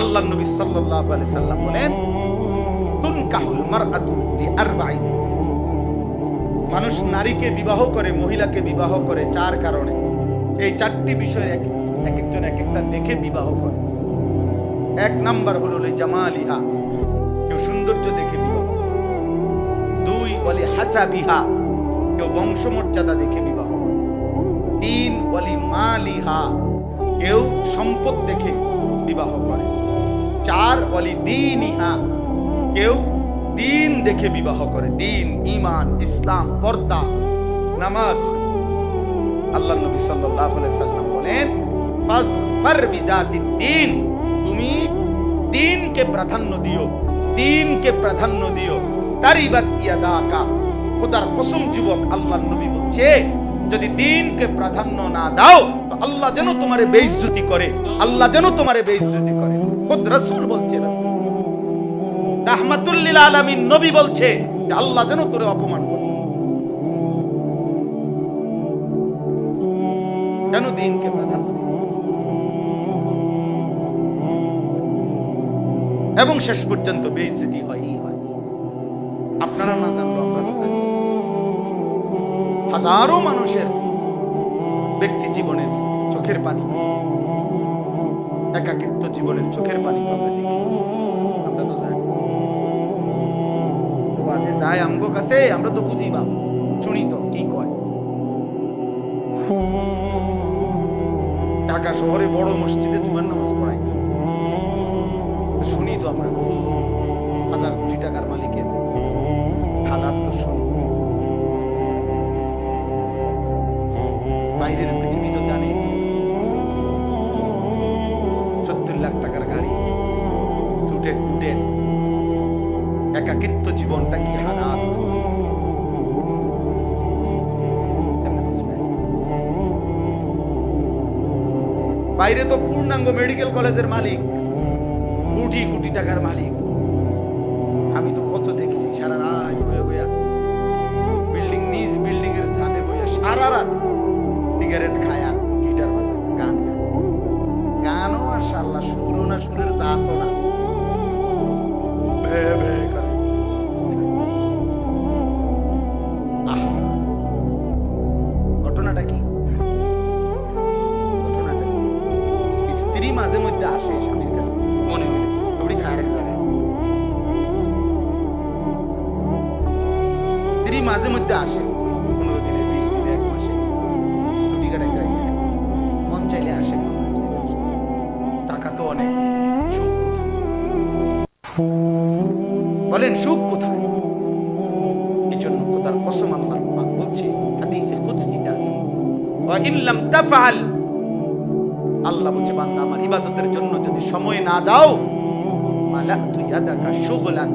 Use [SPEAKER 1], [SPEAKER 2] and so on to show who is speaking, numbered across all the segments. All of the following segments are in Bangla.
[SPEAKER 1] আল্লাহ নবী সাল্লাল্লাহু আলাইহি সাল্লাম বলেন, তুনকাহুল মারআতু লিআরবাঈন মানুষ নারীকে বিবাহ করে, মহিলাকে বিবাহ করে চার কারণে এই চারটি বিষয় এক এক একজন এক একটা দেখে বিবাহ করে। এক নাম্বার হলো জামালিহা কেউ সৌন্দর্য দেখে বিবাহ দুই ওয়ালি হাসাবিহা কেউ বংশমর্যাদা দেখে বিবাহ। তিন ওয়ালি মালিহা কেউ সম্পদ দেখে বিবাহ করে। চার অলি দিন ইহা কেউ দিন দেখে বিবাহ করে। দিন ইমান ইসলাম, পর্দা, নামাজ। আল্লাহ নবী সাল্লাল্লাহু আলাইহি সাল্লাম বলেন দিন। তুমি দিনকে প্রাধান্য দিও, দিনকে প্রাধান্য দিও। তারিবাত ইয়াদাকা। খোদার কসম যুবক আল্লাহ নবী বলছে, যদি দিনকে প্রাধান্য না দাও, তো আল্লাহ যেন তোমারে বেইজ্জতি করে, আল্লাহ যেন তোমারে বেইজ্জতি করে। খোদ রাসূল বলছে রাহমাতুল্লিল নবী বলছে আল্লাহ যেন তোরে অপমান করে। কেন দিনকে প্রাধান্য এবং শেষ পর্যন্ত বেইজ্জতি হয়ই হয়। আপনারা না জানলো আমরা তো জানি। হাজারো মানুষের ব্যক্তি জীবনের চোখের পানি। জীবনের চোখের পানি আমরা দেখি। আমরা তো আজে যায় আমগো কাছে, আমরা তো বুঝি বা শুনি তো, কি কয়? ঢাকা শহরে বড় মসজিদে জুমার নামাজ পড়াই শুনি তো আমরা। হাজার কোটি টাকার মালিকের হালাত তো শুনি। বাইরের পৃথিবী তো জানে। একাকিত্ব জীবনটা কি বাইরে তো পূর্ণাঙ্গ মেডিকেল কলেজের মালিক কোটি কোটি টাকার মালিক। তাফআল আল্লাহ বলছে বান্দা আমার ইবাদতের জন্য যদি সময় না দাও মালাতু ইয়াদাকা শুগলান।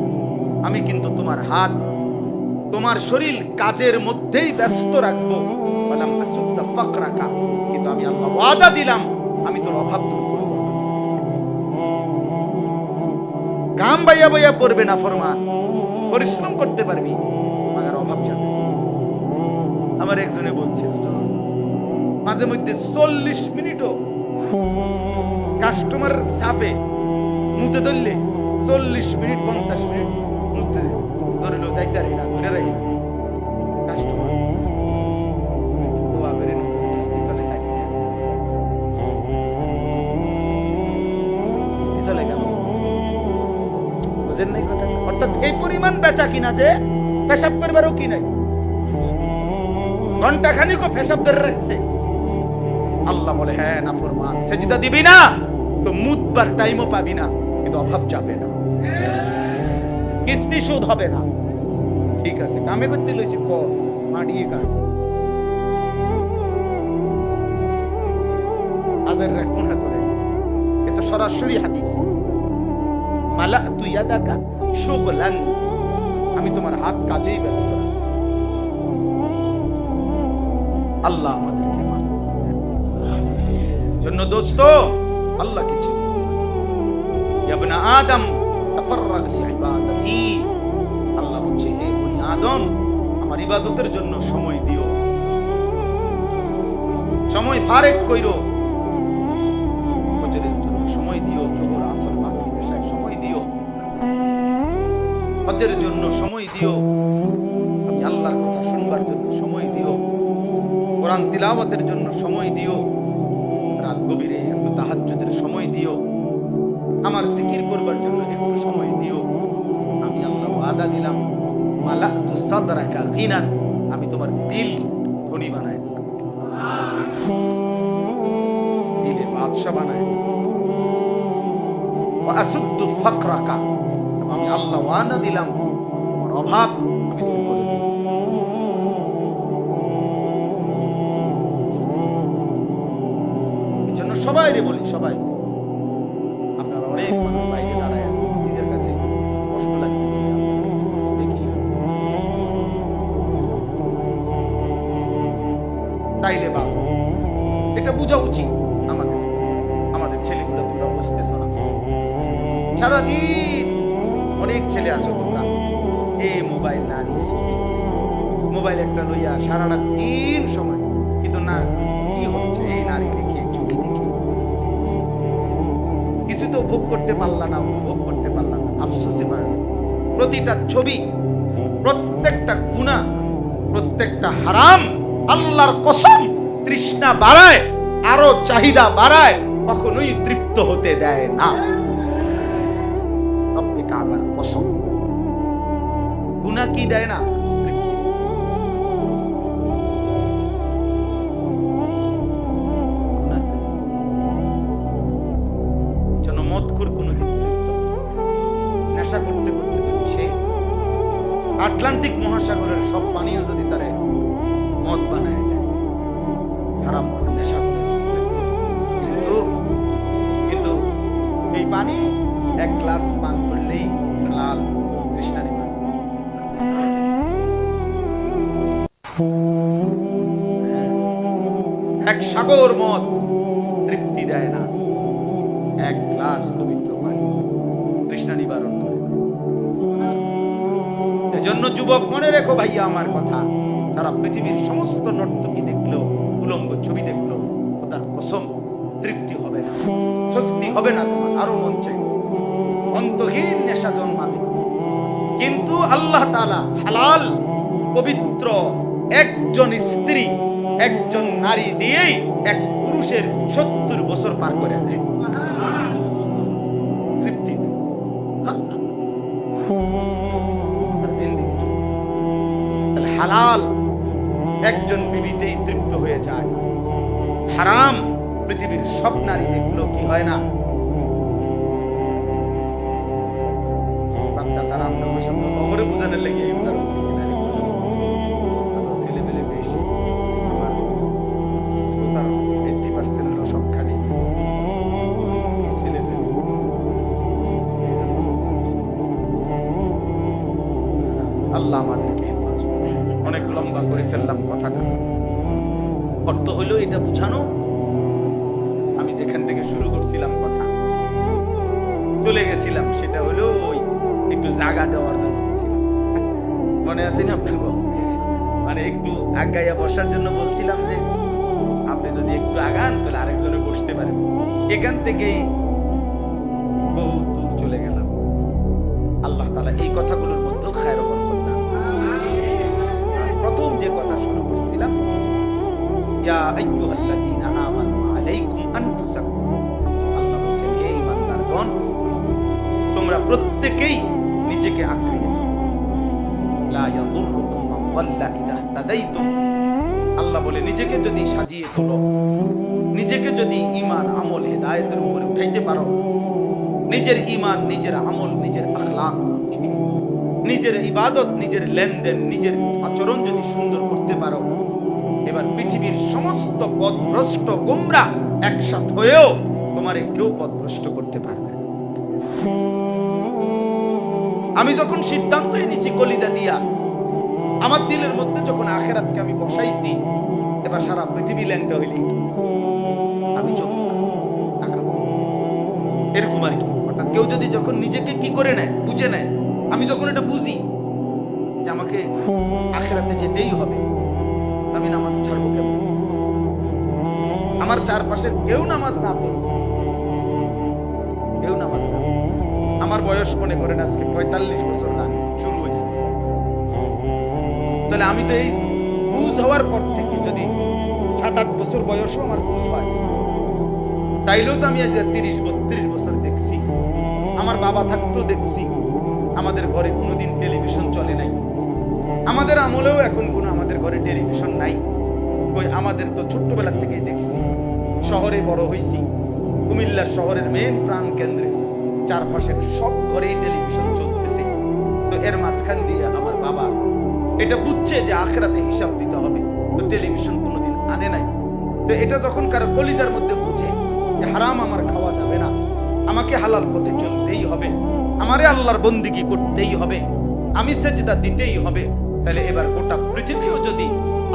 [SPEAKER 1] আমি কিন্তু তোমার হাত তোমার শরীর কাজের মধ্যেই ব্যস্ত রাখব। বললাম আসুদ্দা ফাকরাকা। কিন্তু আমি আল্লাহ ওয়াদা দিলাম আমি তোর অভাব দূর করব কাম বাইয়া বাইয়া পড়বে না ফরমান পরিশ্রম করতে পারবি মাগার অভাব যাবে। আমার একজনে বলছে হুজুর, মাঝে মধ্যে চল্লিশ মিনিটও কাস্টমার সাফে মুতে ধরলে চল্লিশ মিনিট, পঞ্চাশ মিনিট মুতে ধরিল যাইতারি না, ধরে রাখি। নাই কথা? অর্থাৎ এই পরিমাণ বেচা কিনা যে পেশাব করবারও কি নাই? ঘণ্টা খানিকও পেশাব ধরে রাখছে। আল্লাহ বলে হ্যাঁ না, ফরমান। সেজদা দিবি না, তো মুতবার টাইমও পাবি না, কিন্তু অভাব যাবে না। কিস্তি শোধ হবে না। ঠিক আছে, কামে করতে লইছি, ক মাডিয়ে গান হাজার রাখুন হাতরে এ তো সরাসরি হাদিস। মালা তুই ইয়াদাকা শুগলান আমি তোমার হাত কাজেই ব্যস্ত। আল্লাহ জন্য দোস্ত, আল্লাহকে চিনি। ইয়াবনা আদম তাফাররাগ লিইবাদাতি আল্লাহ বলছে, হে বনি আদম, আমার ইবাদতের জন্য সময় দিও। সময় ফারেক কইরো। ফজরের জন্য সময় দিও, জোহর, আসর মাগরিব এশায় সময় দিও। হজের জন্য সময় দিও। আমি আল্লাহর কথা শুনবার জন্য সময় দিও। কোরআন তিলাওয়াতের জন্য সময় দিও। রাত গভীরে একটু তাহাজ্জুদের সময় দিও। আমার জিকির করবার জন্য একটু সময় দিও। আমি আল্লাহ ওয়াদা দিলাম মালাতু সাদরাকা গিনান। আমি তোমার দিল ধনী বানাই দিলে বাদশা বানাই আসুদ্দু ফাকরাকা। আমি আল্লাহ ওয়াদা দিলাম অভাব সবাই বলি, সবাই। এটা বোঝা উচিত আমাদের। আমাদের ছেলেগুলো তোমরা বুঝতেছ না। সারাদিন অনেক ছেলে আছো তোমরা। এ মোবাইল না মোবাইল একটা লইয়া সারাটা দিন সময় করতে পারলা না, উপভোগ করতে পারলা না। আফসোসে মার প্রতিটা ছবি, প্রত্যেকটা গুণা, প্রত্যেকটা হারাম, আল্লাহর কসম তৃষ্ণা বাড়ায়, আরও চাহিদা বাড়ায়, কখনোই তৃপ্ত হতে দেয় না। রব্বে কাবার কসম। গুণা কি দেয় না? আটলান্টিক মহাসাগরের সব পানীয় যদি তারে মদ বানায় হারাম করে নেশা করে কিন্তু কিন্তু এই পানি এক গ্লাস পান করলেই লাল তৃষ্ণা নিবারণ এক সাগর মদ তৃপ্তি দেয় না, এক গ্লাস পবিত্র। এজন্য যুবক, মনে রেখো ভাইয়া আমার কথা। তারা পৃথিবীর সমস্ত নর্তকী দেখল, উলঙ্গ ছবি দেখল। তার কসম, তৃপ্তি হবে না, স্বস্তি হবে না তোমার, আরও মন চাই। অন্তহীন নেশা জন্মাবে। কিন্তু আল্লাহ তালা হালাল, পবিত্র একজন স্ত্রী, একজন নারী দিয়েই এক পুরুষের সত্তর বছর পার করে দেয়। হালাল। একজন বিবিতেই তৃপ্ত হয়ে যায়। হারাম পৃথিবীর সব নারী দেখল কি হয় না? লেগে দিচ্ছি না। বেশি। পার্সেন্ট খালি ছেলেমেয়ে আল্লাহ আমাদেরকে অর্থ হইল এটা বুঝানো। আমি যেখান থেকে শুরু করছিলাম কথা, চলে গেছিলাম, সেটা হলো ওই একটু জায়গা দেওয়ার জন্য। মনে আছে না আপনার মানে একটু আগাইয়া বসার জন্য বলছিলাম যে, আপনি যদি একটু আগান, তাহলে আরেকজনে বসতে পারেন। এখান থেকেই বহু নিজেকে যদি সাজিয়ে তোলো, নিজেকে যদি উঠাইতে পারো, নিজের ঈমান, নিজের আমল, নিজের আখলাক নিজের ইবাদত, নিজের লেনদেন, নিজের আচরণ যদি সুন্দর করতে পারো পৃথিবীর সমস্ত পথভ্রষ্ট গোমরা একসাথ হয়েও তোমারে কেউ পথভ্রষ্ট করতে পারবে আমি যখন সিদ্ধান্ত নিছি কলিদা দিয়া, আমার দিলের মধ্যে যখন আখেরাতকে আমি বসাইছি, এবার সারা পৃথিবী ল্যাংটা হইলেই কি? আমি এরকম আর কি। অর্থাৎ কেউ যদি যখন নিজেকে কি করে নেয়, বুঝে নেয়, আমি যখন এটা বুঝি যে আমাকে আখেরাতে যেতেই হবে আমি নামাজ ছাড়বো কেমন আমার চারপাশের কেউ নামাজ না পড়ুক। কেউ নামাজ না আমার বয়স মনে করেন আজকে পঁয়তাল্লিশ বছর রান, শুরু হয়েছে। তাহলে আমি তো এই বুঝ হওয়ার পর থেকে যদি সাত আট বছর বয়সও আমার বুঝ হয়, তাইলেও তো আমি আজ তিরিশ, বত্রিশ বছর দেখছি। আমার বাবা থাকতেও দেখছি। আমাদের ঘরে কোনোদিন টেলিভিশন চলে নাই। আমাদের আমলেও এখন কোনো আমাদের ঘরে টেলিভিশন নাই। কই আমাদের তো ছোট্টবেলা থেকেই দেখছি। শহরে বড় হইছি। কুমিল্লা শহরের মেন প্রাণ কেন্দ্রে। চারপাশের সব ঘরেই টেলিভিশন চলতেছে। তো এর মাঝখান দিয়ে আমার বাবা, এটা বুঝছে যে আখরাতে হিসাব দিতে হবে। তো টেলিভিশন কোনোদিন আনে নাই। তো এটা যখন কারও কলিজার মধ্যে বুঝে যে হারাম আমার খাওয়া যাবে না, আমাকে হালাল পথে চলতেই হবে। আমারে আল্লাহর বন্দিগি করতেই হবে। আমি সেজদা দিতেই হবে। তাহলে এবার গোটা পৃথিবীও যদি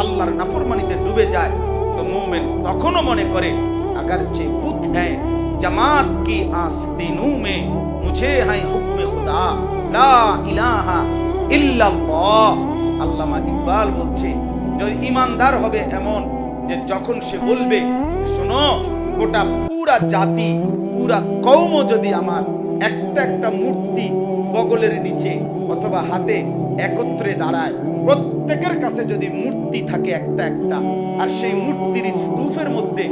[SPEAKER 1] আল্লাহর নাফরমানিতে ডুবে যায়, তো মোমেন তখনও মনে করে আগার যে বুথ হ্যাঁ জামাত কি আস্তিনু মে মুঝে হাই হুকমে খুদা, লা ইলাহা ইল্লাল্লাহ। আল্লামা ইকবাল বলছে যে ইমানদার হবে এমন যে যখন সে বলবে, শোনো, গোটা পুরা জাতি, পুরা কৌম যদি আমার একটা একটা মূর্তি বগলের নিচে অথবা হাতে একত্রে দাঁড়ায়। প্রত্যেকের কাছে যদি মূর্তি থাকে একটা একটা, আর সেই মূর্তির স্তূপের মধ্যে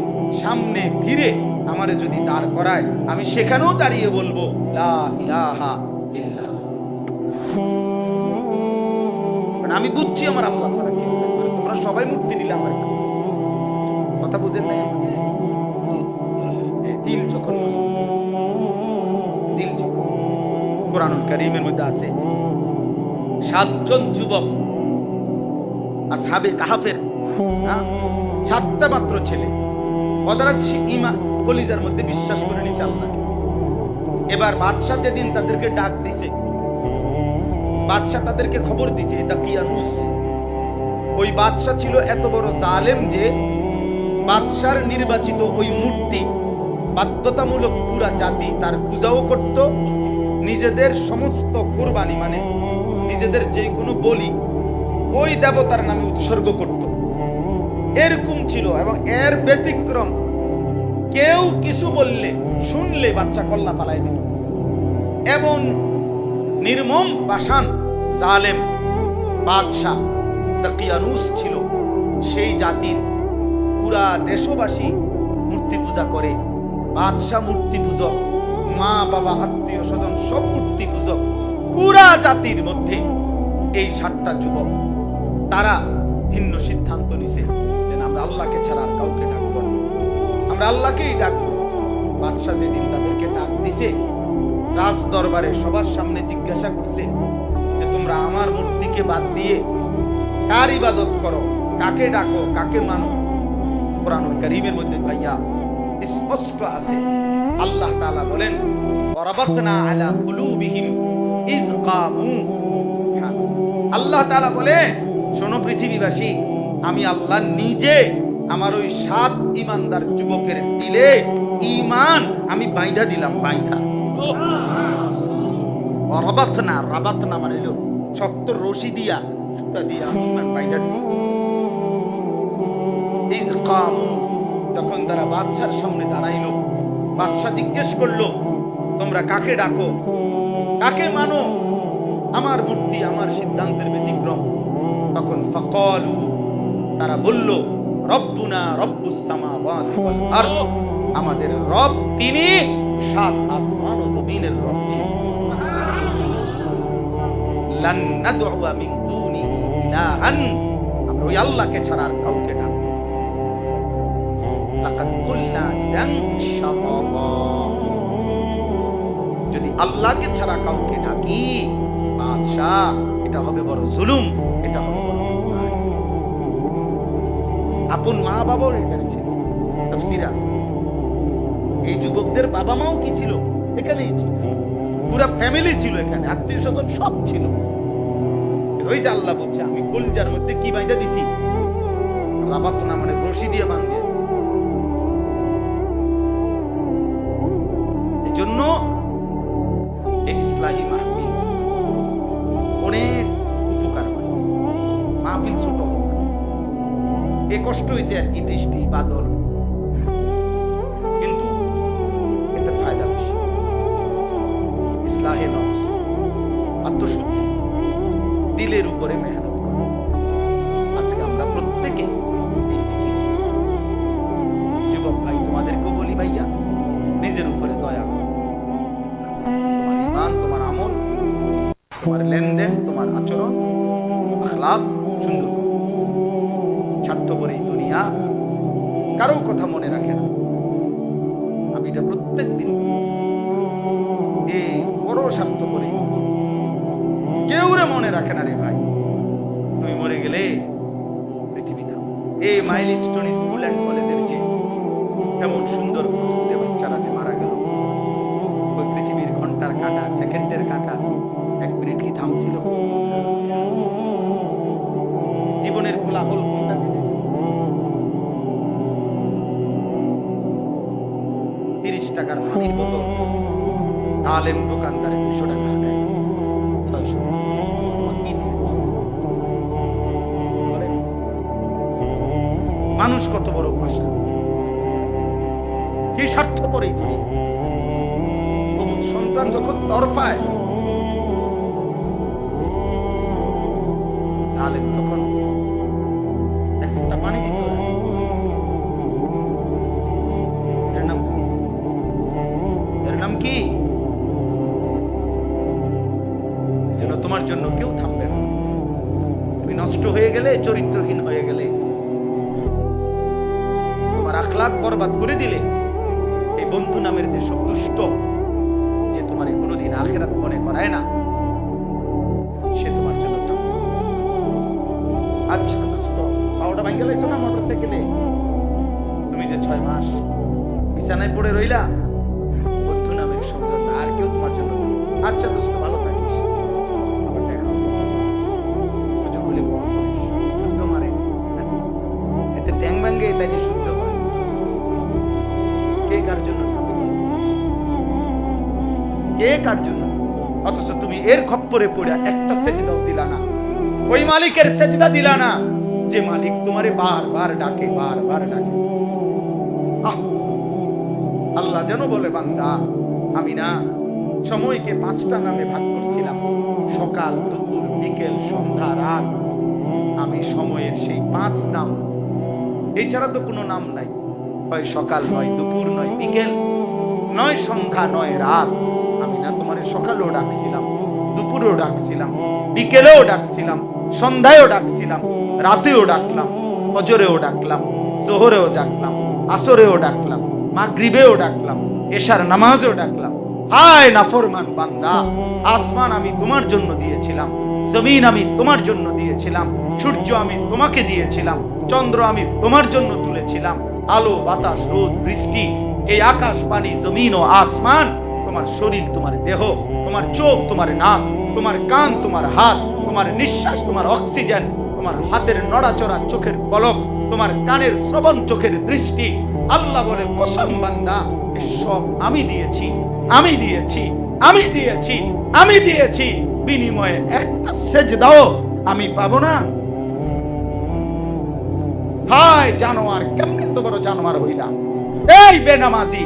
[SPEAKER 1] সামনে ভিড়ে আমারে যদি দাঁড় করায়, আমি সেখানেও দাঁড়িয়ে বলব, লা আমি বুঝছি আমার আল্লাহ ছাড়া তোমরা সবাই মূর্তি নিলে আমার কথা বুঝেন নাই? কোরআনুল মধ্যে আছে। সাতজন যুবক কাহাফের হ্যাঁ, সাতটা মাত্র ছেলে। ইমা কলিজার মধ্যে বিশ্বাস করে নিয়েছে আল্লাহকে। এবার বাদশাহ যেদিন তাদেরকে ডাক দিছে বাদশাহ তাদেরকে খবর দিছে এটা ওই বাদশাহ ছিল এত বড় জালেম যে বাদশার নির্বাচিত ওই মূর্তি বাধ্যতামূলক পুরা জাতি তার পূজাও করত নিজেদের সমস্ত কোরবানি মানে নিজেদের যে কোনো বলি ওই দেবতার নামে উৎসর্গ করত। এরকম ছিল এবং এর ব্যতিক্রম কেউ কিছু বললে, শুনলে বাচ্চা কল্লা পালাই দিত। এমন নির্মম পাষাণ জালেম, বাদশাহ, তাকিয়ানুস ছিল। সেই জাতির পুরা দেশবাসী মূর্তি পূজা করে, বাদশাহ মূর্তি পূজক। মা, বাবা, আত্মীয় স্বজন, সব মূর্তি পূজক, পুরা জাতির মধ্যে এই সাতটা যুবক, তারা ভিন্ন সিদ্ধান্ত নিছে আমরা আল্লাহকে ছাড়া আর কাউকে ডাকবো না। আমরা আল্লাহকেই ডাকবো। বাদশাহ যেদিন তাদেরকে ডাক দিছে রাজ দরবারে সবার সামনে জিজ্ঞাসা করছে যে, তোমরা আমার মূর্তিকে বাদ দিয়ে কার ইবাদত করো? কাকে ডাকো? কাকে মানো? কোরআন কারীমের মধ্যে ভাইয়া স্পষ্ট আছে। আল্লাহ তাআলা বলেন আল্লাহ তাআলা বলে শোনো পৃথিবীবাসী, আমি আল্লাহ নিজে আমার ওই সাত ইমানদার যুবকের দিলে ঈমান আমি বাইধা দিলাম, বাইধা। রবাতনা মানে শক্ত রশি দিয়া, সুতা দিয়া ইমান বাইধা দিছি। ইজ কামু যখন তারা বাদশার সামনে দাঁড়াইলো বাদশাহ জিজ্ঞেস করল, তোমরা কাকে ডাকো? কাকে মানো? আমার মূর্তি, আমার সিদ্ধান্তের ব্যতিক্রম। তখন ফাকালু, তারা বলল, রব্বুনা রব্বুস সামাওয়াতি ওয়াল আরদ। আমাদের রব তিনি সাত আসমান ও জমিনের রব লান নাদউয়া মিন দুনিহি ইলাহান। আমরা ওই আল্লাহকে ছাড়া আর কাউকে যদি আল্লাহকে ছাড়া কাউকে ডাকি, বাদশাহ, এটা হবে বড় জুলুম, এটা হবে আপন মা বাবাও এখানে ছিল, তাফসীরে এই যুবকদের বাবা মাও কি ছিল? এখানেই ছিল। পুরা ফ্যামিলি ছিল এখানে আত্মীয় স্বজন সব ছিল। ওই যে আল্লাহ বলছে, আমি কলজার মধ্যে কি বাইদা দিছি? রাবাত না মানে রশি দিয়ে বাঁধিয়ে কষ্ট হয়েছে আর কি, বৃষ্টি, বাদল। কিন্তু এতে ফায়দা বেশি। ইসলাহে নফস, আত্মশুদ্ধি, দিলের উপরে মেহনত ভাই ভাইয়া, নিজের উপরে দয়া। তোমার তোমার তোমার লেনদেন, তোমার আচরণ দুনিয়া কারও কথা মনে রাখে না আমি এটা প্রত্যেক দিন বড় শান্ত করে। কেউ রে মনে রাখে না রে ভাই তুমি মরে গেলে পৃথিবী না এই মাইল স্টোন স্কুল অ্যান্ড টাকার পানির বোতল। সালেম দোকানদারে দুশো টাকা। মানুষ কত বড় ভাষা কি স্বার্থপর এই সন্তান যখন তরফায় যেন তোমার জন্য কেউ থামবে না। তুমি নষ্ট হয়ে গেলে, চরিত্রহীন হয়ে গেলে। তোমার আখলাক বরবাদ করে দিলে, এই বন্ধু নামের যে সব দুষ্ট, যে তোমার কোনোদিন আখেরাত মনে করায় না, সে তোমার জন্য থামবে। আচ্ছা দোস্ত ভাঙ্গে লাইছো না মোটর সাইকেলে। তুমি যে ছয় মাস বিছানায় পড়ে রইলা, বন্ধু নামের সুন্দর আর কেউ তোমার জন্য আচ্ছা দোস্ত কে কার জন্য? অথচ তুমি এর খপ্পরে পড়ে একটা সেজদাও দিলা না। ওই মালিকের সেজদা দিলা না। যে মালিক তোমারে বারবার ডাকে বারবার ডাকে। আল্লাহ যেন বলে, বান্দা, আমি না সময়কে পাঁচটা নামে ভাগ করছিলাম। সকাল, দুপুর, বিকেল, সন্ধ্যা, রাত। আমি সময়ের সেই পাঁচ নাম। এছাড়া তো কোনো নাম নাই। হয় সকাল, নয় দুপুর, নয় বিকেল, নয় সন্ধ্যা, নয় রাত। সকালেও ডাকছিলাম, দুপুরেও ডাকছিলাম, বিকেলেও ডাকছিলাম, সন্ধ্যায়ও ডাকছিলাম, রাতেও ডাকলাম, ফজরেও ডাকলাম, জোহরেও ডাকলাম, আসরেও ডাকলাম, মাগরিবেও ডাকলাম, এশার নামাজেও ডাকলাম। হায় নাফরমান বান্দা, আসমান আমি তোমার জন্য দিয়েছিলাম, জমিন আমি তোমার জন্য দিয়েছিলাম, সূর্য আমি তোমাকে দিয়েছিলাম, চন্দ্র আমি তোমার জন্য তুলেছিলাম, আলো, বাতাস, রোদ, বৃষ্টি, এই আকাশ, পানি, জমিন ও আসমান তোমার শরীর, তোমার দেহ, তোমার চোখ, তোমার নাক, তোমার কান, তোমার হাত, তোমার নিঃশ্বাস, তোমার অক্সিজেন, তোমার হাতের নড়াচড়া চোখের পলক, তোমার কানের শ্রবণ চোখের দৃষ্টি। আল্লাহ বলে, কসম বান্দা সব আমি দিয়েছি আমি দিয়েছি আমি দিয়েছি আমি দিয়েছি। বিনিময়ে একটা সেজ দাও আমি পাবো না। হায় জানোয়ার, কেমনে তো বড় জানোয়ার হইলা এই বেনামাজি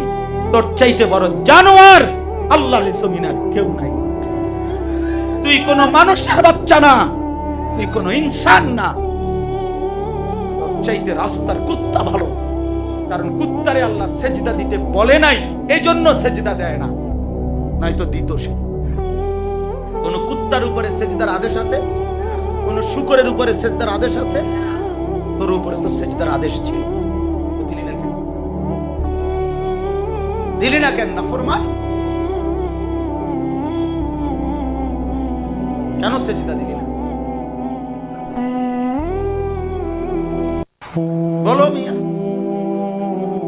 [SPEAKER 1] তোর চাইতে বড় জানোয়ার জমিনার কেউ নাই। তুই কোনো মানুষের বাচ্চা না, তুই কোনো ইনসান না। চাইতে রাস্তার কুত্তা ভালো, কারণ কুত্তারে আল্লাহ সেজদা দিতে বলে নাই এই জন্য সেজদা দেয় না। নয়তো দিত সে। কোন কুত্তার উপরে সেজদার আদেশ আছে? কোন শুকরের উপরে সেজদার আদেশ আছে? তোর উপরে তো সেজদার আদেশ ছিল। দিলি না কেন? না ফরমান কেন সেজদা দিলি না? বলো মিয়া,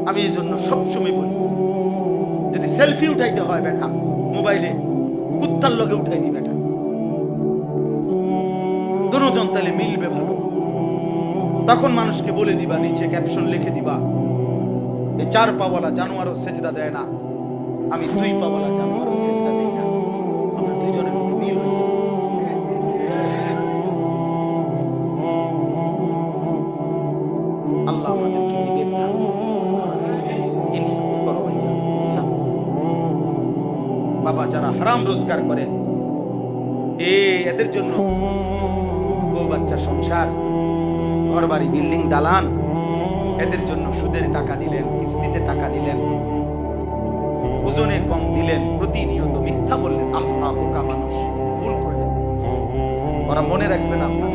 [SPEAKER 1] আমি এই জন্য সবসময় বলি, যদি সেলফি উঠাইতে হয় বেটা, মোবাইলে, কুত্তার লগে উঠাই দি বেটা। দুজন তাহলে মিলবে ভালো। তখন মানুষকে বলে দিবা, নিচে ক্যাপশন লিখে দিবা। এই চার পাওয়ালা জানোয়ারও সেজদা দেয় না। আমি দুই পাওয়ালা জানোয়ারও সেজদা দেই না। আল্লাহ আমাদেরকে করো। ভাইয়া বাবা, যারা হারাম রোজগার করেন এ, এদের জন্য বউ বাচ্চা সংসার, ঘরবাড়ি, বিল্ডিং, দালান এদের জন্য সুদের টাকা দিলেন, কিস্তিতে টাকা দিলেন, ওজনে কম দিলেন, প্রতিনিয়ত মিথ্যা বললেন আহা বোকা মানুষ, ভুল করলেন। ওরা মনে রাখবেন আপনার